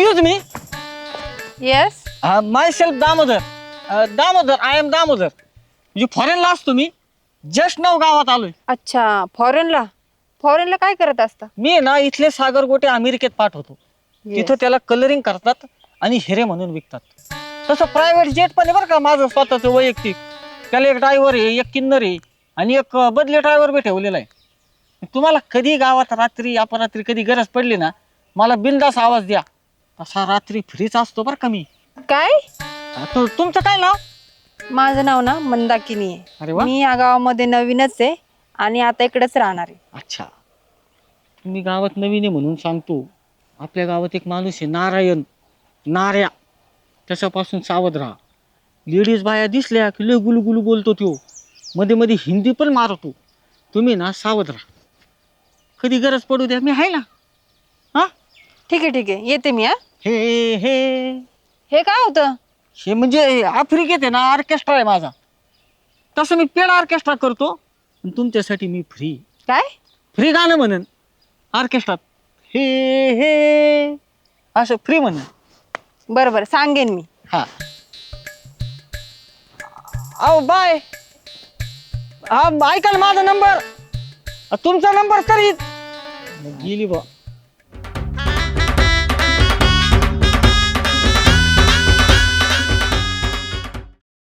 Excuse me yes my self Damodar. Uh, Damodar I am Damodar. म्हणजे फॉरेनला असतो मी just नाव गावात आलोय. अच्छा फॉरेनला फॉरेनला काय करत असता? मी ना इथले सागर गोटे अमेरिकेत पाठवतो. तिथं त्याला कलरिंग करतात आणि हिरे म्हणून विकतात. तसं प्रायव्हेट जेट पण आहे बरं का माझं स्वतःचं वैयक्तिक. त्याला एक ड्रायव्हर आहे एक किन्नर आहे आणि एक अ, बदली ड्रायव्हर बी ठेवलेला आहे. तुम्हाला कधी गावात रात्री अपरात्री कधी गरज पडली ना मला बिंदास आवाज द्या. तसा रात्री फ्रीच असतो बरं का मी. काय? तु- तुमचं काय नाव? माझं नाव ना मंदाकिनी अरे आहे वा. मी या गावामध्ये नवीनच आहे आणि आता इकडेच राहणार आहे. अच्छा. तुम्ही गावात नवीन आहे म्हणून सांगतो. आपल्या गावात एक माणूस आहे नारायण. नाऱ्या. त्याच्यापासून सावध राहा. लेडीज बाया दिसल्या की लय गुलू गुलू बोलतो तो मध्ये मध्ये हिंदी पण मारतो. तुम्ही ना सावध राहा. कधी गरज पडू द्या मी आहे ना? हा? ठीक आहे ठीक आहे. येते मी हा? हे हे. हे काय होतं? हे म्हणजे आफ्रिकेत आहे ना ऑर्केस्ट्रा आहे माझा. तसं मी पेड ऑर्केस्ट्रा करतो तुमच्यासाठी मी फ्री काय? फ्री गाणं म्हणन ऑर्केस्ट्रात हे हे. असं फ्री म्हणन. बरं बरं सांगेन मी. हा. अहो बाय. हा ऐका ना माझा नंबर तुमचा नंबर तरी. गेली बा